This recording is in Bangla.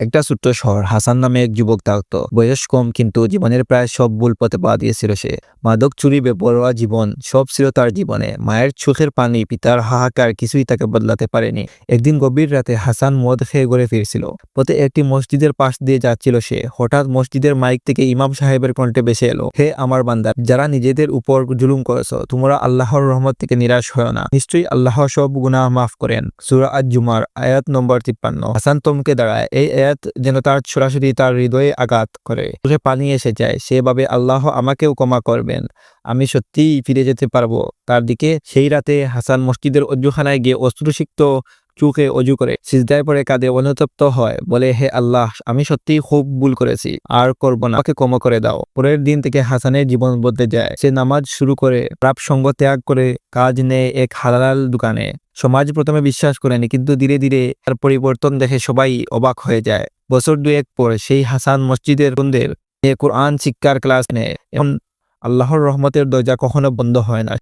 একটা ছোট্ট শহর। হাসান নামে এক যুবক থাকতো। বয়স কম, কিন্তু জীবনের প্রায় সব ভুল পথে পা দিয়েছিল সে। মাদক চুরি, বেপরোয়া জীবন, সব ছিল তার জীবনে। মায়ের চোখের পানি, পিতার হাহাকার, কিছুই তাকে বদলাতে পারেনি। একদিন গভীর রাতে হাসান মদ খেয়ে ঘরে ফিরছিল। পথে একটি মসজিদের পাশ দিয়ে যাচ্ছিল সে। হঠাৎ মসজিদের মাইক থেকে ইমাম সাহেবের কণ্ঠে বেসে এলো, হে আমার বান্দার যারা নিজেদের উপর জুলুম করেছ, তোমরা আল্লাহর রহমত থেকে নিরাশ হয় না। নিশ্চয়ই আল্লাহ সব গুনাহ মাফ করেন। সুরা আজ জুমার আয়াত নম্বর তিপ্পান্ন। হাসান তমকে দাঁড়ায়। এই আয়াত যেন তার সরাসরি তার হৃদয়ে আঘাত করে। চোখে পানি এসে যায়, সেভাবে আল্লাহ আমাকেও ক্ষমা করবেন। আমি সত্যিই ফিরে যেতে পারব। তার দিকে সেই রাতে হাসান মসজিদের অজুখানায় গিয়ে অস্ত্রসিক্ত চোখে অজু করে, সিজদায় পরে কাঁদে, অনুতপ্ত হয়, বলে, হে আল্লাহ, আমি সত্যিই খুব ভুল করেছি, আর করব না। আমাকে ক্ষমা করে দাও। পরের দিন থেকে হাসানের জীবন বদলে যায়। সে নামাজ শুরু করে প্রাপ সঙ্গ ত্যাগ করে, কাজ নেয় এক হালাল দোকানে। সমাজ প্রথমে বিশ্বাস করেনি কিন্তু ধীরে ধীরে তার পরিবর্তন দেখে সবাই অবাক হয়ে যায়। বছর দুয়েক পর সেই হাসান মসজিদের বন্ধের কোরআন শিক্ষার ক্লাস নেয়। এখন আল্লাহর রহমতের দরজা কখনো বন্ধ হয় না।